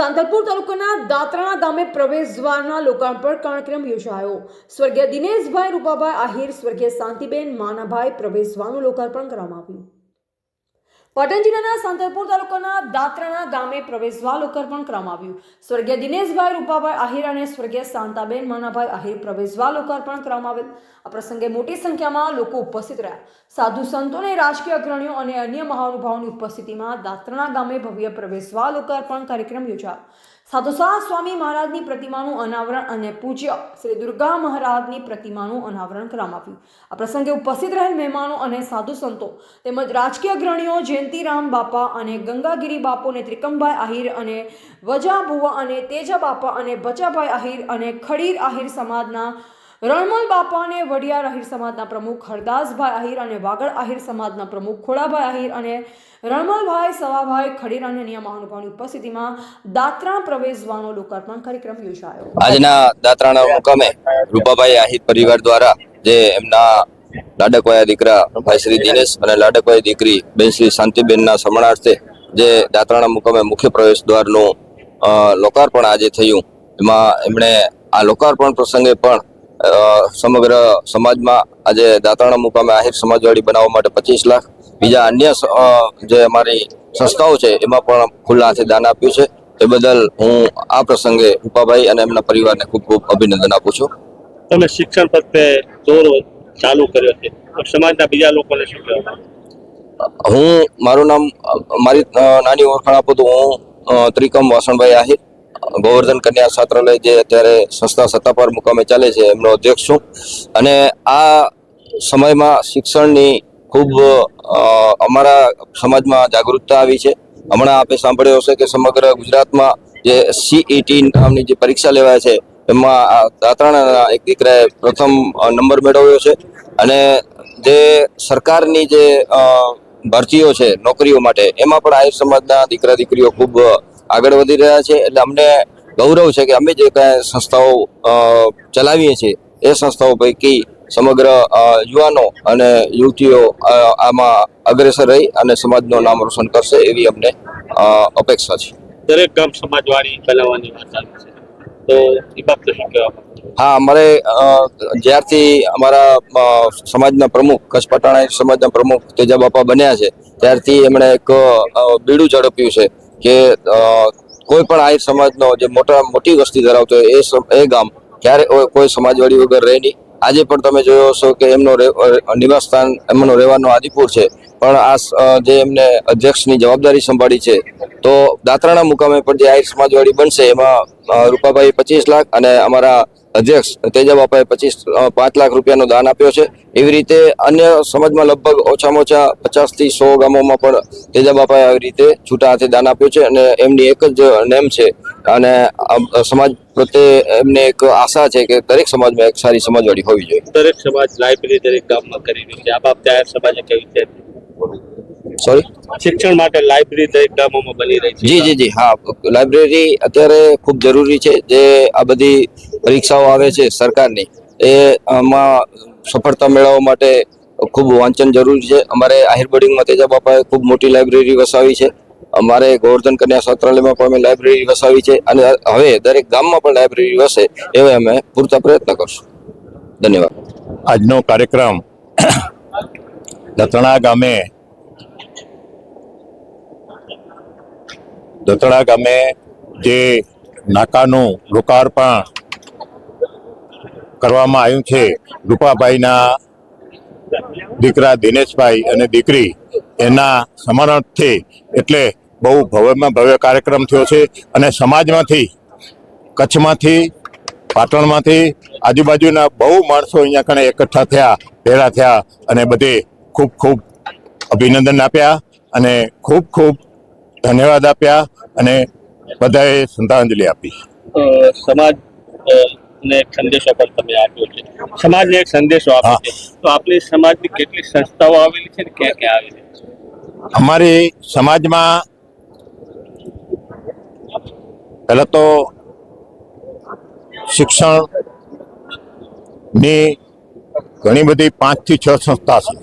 સાંતલપુર તાલુકાના દાતરાણા ગામે પ્રવેશ દ્વારના લોકાર્પણ કાર્યક્રમ યોજાયો. સ્વર્ગીય દિનેશભાઈ રૂપાભાઈ આહિર, સ્વર્ગીય શાંતિબેન માનાભાઈ પ્રવેશ દ્વારનું લોકાર્પણ કરવામાં આવ્યું. પાટણ જિલ્લાના સાંતરપુર તાલુકાના દાત્રાણા ગામે પ્રવેશદ્વાર લોકાર્પણ કરવામાં આવ્યું. સ્વર્ગીય દિનેશભાઈ રૂપાભાઈ આહિર અને સ્વર્ગીય શાંતાબેન માનાભાઈ આહિર પ્રવેશદ્વાર લોકાર્પણ કરવામાં આવેલ. આ પ્રસંગે મોટી સંખ્યામાં લોકો ઉપસ્થિત રહ્યા. સાધુ સંતોને રાજકીય અગ્રણીઓ અને અન્ય મહાનુભાવોની ઉપસ્થિતિમાં દાત્રાણા ગામે ભવ્ય પ્રવેશદ્વાર લોકાર્પણ કાર્યક્રમ યોજાયો. સાધુસા સ્વામી મહારાજની પ્રતિમાનું અનાવરણ અને પૂજ્ય શ્રી દુર્ગા મહારાજની પ્રતિમાનું અનાવરણ કરવામાં આવ્યું. આ પ્રસંગે ઉપસ્થિત રહેલ મહેમાનો અને સાધુ સંતો તેમજ રાજકીય અગ્રણીઓ જયંતિરામ બાપા અને ગંગાગીરી બાપોને ત્રિકમભાઈ આહિર અને વજા ભુવા અને તેજા બાપા અને બચાભાઈ આહિર અને ખડીર આહિર સમાજના રણમલ બાપા અને વડિયાર આહિર સમાજના પ્રમુખ હરદાસભાઈ આહિર અને વાગડ આહિર સમાજના પ્રમુખ ખોડાભાઈ આહિર અને રણમલભાઈ સવાભાઈ ખડીર અને અન્ય મહાનુભાવની ઉપસ્થિતિમાં દાત્રા પ્રવેશવાનો લોકાર્પણ કાર્યક્રમ યોજાયો. આજના દાત્રાના મુકામે રૂપાભાઈ આહિર પરિવાર દ્વારા જે એમના લાડકવાયા દીકરા ભાઈ શ્રી દિનેશ અને લાડકવાઈ દીકરી બેન શ્રી શાંતિબેનના સમણાર્થે જે દાત્રાના મુકામે મુખ્ય પ્રવેશ દ્વારનું લોકાર્પણ આજે થયું. એમાં એમણે આ લોકાર્પણ પ્રસંગે પણ સમગ્ર સમાજમાં આજે દાત્રાણા મુકામે આહિર સમાજવાડી બનાવવા માટે પચીસ લાખ. બીજા અન્ય જે અમારી સંસ્થાઓ છે એમાં પણ ખુલ્લા હાથે દાન આપ્યું છે. એ બદલ હું આ પ્રસંગે રૂપાભાઈ અને એમના પરિવારને ખૂબ ખૂબ અભિનંદન આપું છું. તમે શિક્ષણ પ્રત્યે જોર ચાલુ કર્યો છે. સમાજના બીજા લોકોને શું હું મારું નામ મારી નાની ઓળખાણ આપું તો હું ત્રિકમ વાસણભાઈ આહિર. ગોવર્ધન કન્યા છાત્રાલય જે અત્યારે સંસ્થા સત્તાપાર મુકામે ચાલે છે, એમનો અધ્યક્ષ છું. અને આ સમયમાં શિક્ષણની ખૂબ અમારા સમાજમાં જાગૃતતા આવી છે. હમણાં આપે સાંભળ્યો હશે કે સમગ્ર ગુજરાતમાં જે સીઈટી નામની જે પરીક્ષા લેવાય છે, એમાં દાત્રાણાના એક દીકરાએ પ્રથમ નંબર મેળવ્યો છે. અને જે સરકારની જે ભરતીઓ છે નોકરીઓ માટે, એમાં પણ આયુર સમાજના દીકરા દીકરીઓ ખૂબ આગળ વધી રહ્યા છે. એટલે અમને ગૌરવ છે કે અમે જે કાંઈ સંસ્થાઓ ચલાવીએ છીએ એ સંસ્થાઓ પૈકી સમગ્ર યુવાનો અને યુવતીઓ આમાં અગ્રેસર રહી અને સમાજનું નામ રોશન કરશે એવી અમને અપેક્ષા છે. દરેક ગામ સમાજવાળી બનાવવાની વાત આવી છે. તો એ બાબતે શું કહેવા હા અમારે જ્યારથી અમારા સમાજના પ્રમુખ કચ્છ પટાણા સમાજના પ્રમુખ તેજા બાપા બન્યા છે ત્યારથી એમણે એક બીડું ઝડપ્યું છે. કે કોઈ પણ આહિર સમાજનો જે મોટા, મોટી વસ્તી ધરાવતો હોય, એ એ ગામ ક્યારે કોઈ સમાજવાડી વગર રહે નહીં. આજે પણ તમે જોયો હશો કે એમનો નિવાસ સ્થાન એમનો રહેવાનો આદિપુર છે. પણ આ જે એમને અધ્યક્ષની જવાબદારી સંભાળી છે, તો દાત્રાણા મુકામે પણ જે આહિર સમાજવાડી બનશે, એમાં રૂપાભાઈ પચીસ લાખ અને અમારા અધ્યક્ષ તેજા બાપાએ પચીસ પાંચ લાખ રૂપિયાનો દાન આપ્યો છે. એવી રીતે અન્ય સમાજમાં લગભગ ઓછામાં ઓછા પચાસથી સો ગામોમાં પણ તેજા બાપાએ આવી રીતે છૂટા હાથે દાન આપ્યું છે અને એમની એક જ નેમ છે. અને સમાજ પ્રત્યે એમને એક આશા છે કે દરેક સમાજમાં એક સારી સમાજવાળી હોવી જોઈએ. દરેક સમાજ લાઇબ્રેરી દરેક ગામમાં કરી રહ્યું છે. આ બાબતે આ સમાજે કેવી છે? સોરી શિક્ષણ માટે લાઇબ્રેરી દરેક ગામોમાં બની રહી છે. જી જી જી. હા લાઇબ્રેરી અત્યારે ખૂબ જરૂરી છે. જે આ બધી પરીક્ષાઓ આવે છે સરકારની, એ આમાં સફળતા મેળવવા માટે ખૂબ વાંચન જરૂરી છે. અમારે આહિર બોર્ડિંગમાં તેજા બાપાએ ખૂબ મોટી લાઇબ્રેરી વસાવી છે. અમારે ગોવર્ધન કન્યા છાત્રાલયમાં પણ અમે લાઇબ્રેરી વસાવી છે અને હવે દરેક ગામમાં પણ લાઇબ્રેરી વસે એવા અમે પૂરતા પ્રયત્ન કરશું. ધન્યવાદ. આજનો કાર્યક્રમ દતણા ગામે દતણા ગામે જે નાકાનું લોકાર્પણ કરવામાં આવ્યું છે. રૂપાભાઈના દીકરા દિનેશભાઈ અને દીકરી એના સમરણથી એટલે બહુ ભવ્યમાં ભવ્ય કાર્યક્રમ થયો છે અને સમાજમાંથી, કચ્છમાંથી, પાટણમાંથી, આજુબાજુના બહુ માણસો અહીંયા કણે એકઠા થયા, ભેળા થયા અને બધે ખૂબ ખૂબ અભિનંદન આપ્યા અને ખૂબ ખૂબ ધન્યવાદ આપ્યા અને બધાએ શ્રદ્ધાંજલિ આપી. સમાજ ને એક સંદેશો પણ તમે આપ્યો છે. સમાજને એક સંદેશો આપ્યો છે. તો આપણી સમાજની કેટલી સંસ્થાઓ આવેલી છે ને ક્યાં ક્યાં આવેલી છે? અમારી સમાજમાં પહેલાં તો શિક્ષણની ઘણી બધી પાંચથી છ સંસ્થા છે.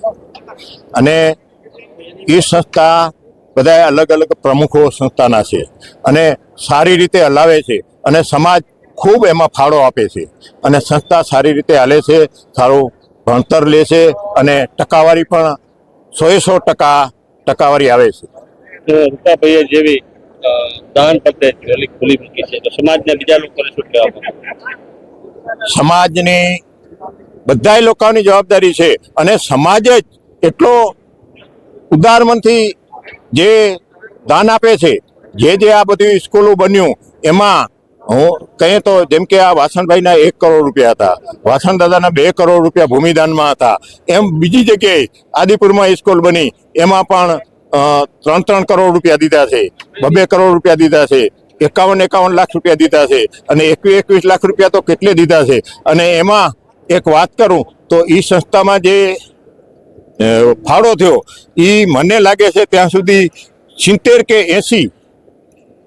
અને એ સંસ્થા બધા અલગ અલગ પ્રમુખો સંસ્થાના છે. અને સારી રીતે હલાવે છે. અને સમાજ ખૂબ એમાં ફાળો આપે છે. અને સંસ્થા સારી રીતે હાલે છે સારું ભણતર લે છે અને ટકાવારી પણ સોએ સો ટકા ટકાવારી આવે છે. રૂપાભાઈએ જેવી દાન ખુલી મૂકી છે તો સમાજના બીજા લોકોને શું કહેવા સમાજની બધાય લોકોની જવાબદારી છે અને સમાજ જ એટલો ઉદારમનથી જે દાન આપે છે જે જે આ બધી સ્કૂલો બન્યું એમાં હું કહીએ તો જેમ કે આ વાસણભાઈના એક કરોડ રૂપિયા હતા, વાસણ દાદાના બે કરોડ રૂપિયા ભૂમિદાનમાં હતા. એમ બીજી જગ્યાએ આદિપુરમાં સ્કૂલ બની, એમાં પણ ત્રણ ત્રણ કરોડ રૂપિયા દીધા છે, બબે કરોડ રૂપિયા દીધા છે, એકાવન એકાવન લાખ રૂપિયા દીધા છે અને એકવીસ એકવીસ લાખ રૂપિયા તો કેટલે દીધા છે? અને એમાં એક વાત કરું તો એ સંસ્થામાં જે ફાળો થયો એ મને લાગે છે ત્યાં સુધી સિત્તેર કે એંસી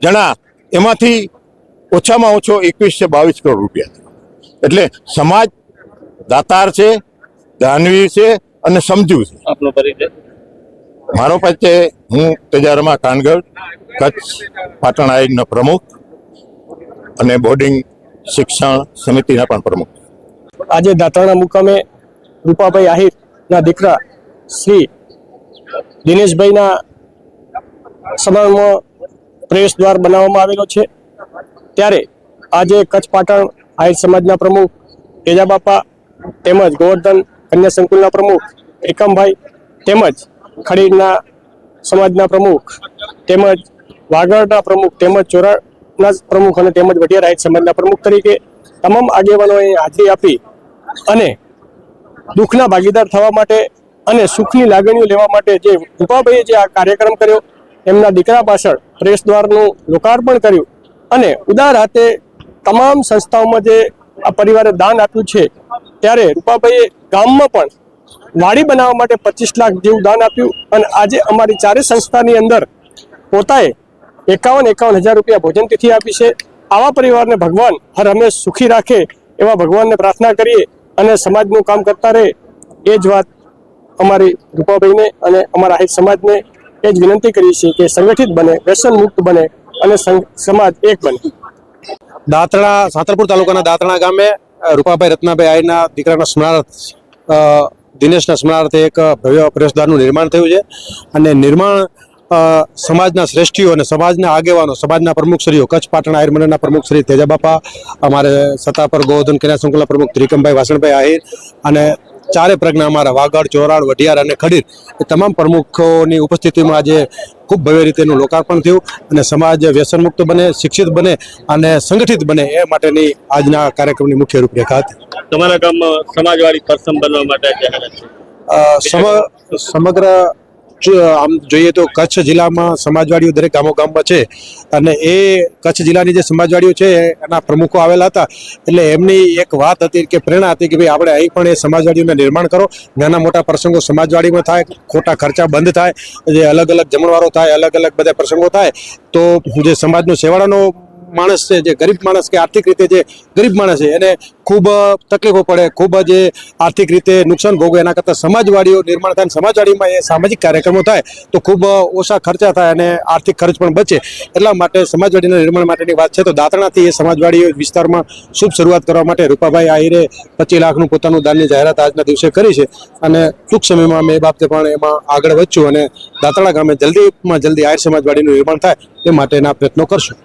જણા એમાંથી ઓછામાં ઓછો એકવીસ છે બાવીસ કરોડ રૂપિયા એટલે સમાજ દાતાર છે દાનવીર છે અને સમજુ છે. આપનો પરિચય? મારો પરિચય હું તેજારમા કાનગઢ કચ્છ પાટણ આયોગનો પ્રમુખ અને બોર્ડિંગ શિક્ષણ સમિતિના પણ પ્રમુખ. આજે દાતાણા મુકામે રૂપાભાઈ આહિરના દીકરા શ્રી દિનેશભાઈના સમાજમાં પ્રવેશ દ્વાર બનાવવામાં આવેલો છે. ત્યારે આજે કચ્છ પાટણ આહિર સમાજના પ્રમુખ તેજાબાપા તેમજ ગોવર્ધન કન્યા સંકુલના પ્રમુખ એકમભાઈ તેમજ ખડીરના સમાજના પ્રમુખ તેમજ વાગડના પ્રમુખ તેમજ ચોરાના પ્રમુખ અને તેમજ વઢિયાર આહિર સમાજના પ્રમુખ તરીકે તમામ આગેવાનોએ હાજરી આપી અને દુઃખના ભાગીદાર થવા માટે અને સુખની લાગણીઓ લેવા માટે જે રૂપાભાઈએ જે આ કાર્યક્રમ કર્યો, એમના દીકરા પાછળ પ્રેસ દ્વારનું લોકાર્પણ કર્યું. અને ઉદાર હાથે તમામ સંસ્થાઓમાં જે આ પરિવારે દાન આપ્યું છે, ત્યારે રૂપાભાઈએ ગામમાં પણ વાડી બનાવવા માટે પચીસ લાખ જેવું દાન આપ્યું અને આજે અમારી ચારે સંસ્થાની અંદર પોતાએ એકાવન એકાવન હજાર રૂપિયા ભોજન તિથિ આપી છે. આવા પરિવારને ભગવાન હર હંમેશ સુખી રાખે એવા ભગવાનને પ્રાર્થના કરીએ અને સમાજનું કામ કરતા રહે, એ જ વાત અમારી રૂપાભાઈને અને અમારા આહિર સમાજને એ જ વિનંતી કરીએ છીએ કે સંગઠિત બને વ્યસન મુક્ત બને અને સમાજ એક બને. દાંતણા સાતરપુર તાલુકાના દાંતણા ગામે રૂપાભાઈ રત્નાભાઈ આઈના દીકરાના સ્મરણાર્થ દિનેશના સ્મરણાર્થે એક ભવ્ય પ્રવેશદ્વારનું નિર્માણ થયું છે. અને નિર્માણ સમાજના શ્રેષ્ઠીઓ અને સમાજના આગેવાનો, સમાજના પ્રમુખશ્રીઓ કચ્છ પાટણ આહિર મંડળના પ્રમુખ શ્રી તેજાબાપા, અમારે સત્તાપર ગોવર્ધન કન્યા સંકુલના પ્રમુખ ત્રિકમભાઈ વાસણભાઈ આહિર અને ચારે પ્રજ્ઞા અમારા વાગડ ચોરાડ વઢિયાર અને ખડીર એ તમામ પ્રમુખોની ઉપસ્થિતિમાં આજે ખૂબ ભવ્ય રીતેનું લોકાર્પણ થયું અને સમાજ વ્યસનમુક્ત બને શિક્ષિત બને અને સંગઠિત બને એ માટેની આજના કાર્યક્રમની મુખ્ય રૂપરેખા હતી. તમારા ગામમાં સમાજવાળી પ્રસંગ બનવા માટે સમગ્ર આમ જોઈએ તો કચ્છ જિલ્લામાં સમાજવાડીઓ દરેક ગામો ગામમાં છે અને એ કચ્છ જિલ્લાની જે સમાજવાડીઓ છે એના પ્રમુખો આવેલા હતા. એટલે એમની એક વાત હતી કે પ્રેરણા હતી કે ભાઈ આપણે અહીં પણ એ સમાજવાડીઓને નિર્માણ કરો. નાના મોટા પ્રસંગો સમાજવાડીમાં થાય, ખોટા ખર્ચા બંધ થાય, જે અલગ અલગ જમણવારો થાય, અલગ અલગ બધા પ્રસંગો થાય, તો જે સમાજનો સેવાળાનો માણસ છે, જે ગરીબ માણસ કે આર્થિક રીતે જે ગરીબ માણસ છે, એને ખૂબ તકલીફો પડે, ખૂબ જ આર્થિક રીતે નુકસાન ભોગવે, એના કરતાં સમાજવાડીઓ નિર્માણ થાય સમાજવાડીમાં એ સામાજિક કાર્યક્રમો થાય, તો ખૂબ ઓછા ખર્ચા થાય અને આર્થિક ખર્ચ પણ બચે. એટલા માટે સમાજવાડીના નિર્માણ માટેની વાત છે, તો દાંતણાથી એ સમાજવાડી વિસ્તારમાં શુભ શરૂઆત કરવા માટે રૂપાભાઈ આહિરે પચીસ લાખનું પોતાનું દાનની જાહેરાત આજના દિવસે કરી છે અને ટૂંક સમયમાં અમે એ બાબતે પણ એમાં આગળ વધશું અને દાંતણા ગામે જલ્દીમાં જલ્દી આહિર સમાજવાડીનું નિર્માણ થાય, એ માટેના પ્રયત્નો કરશું.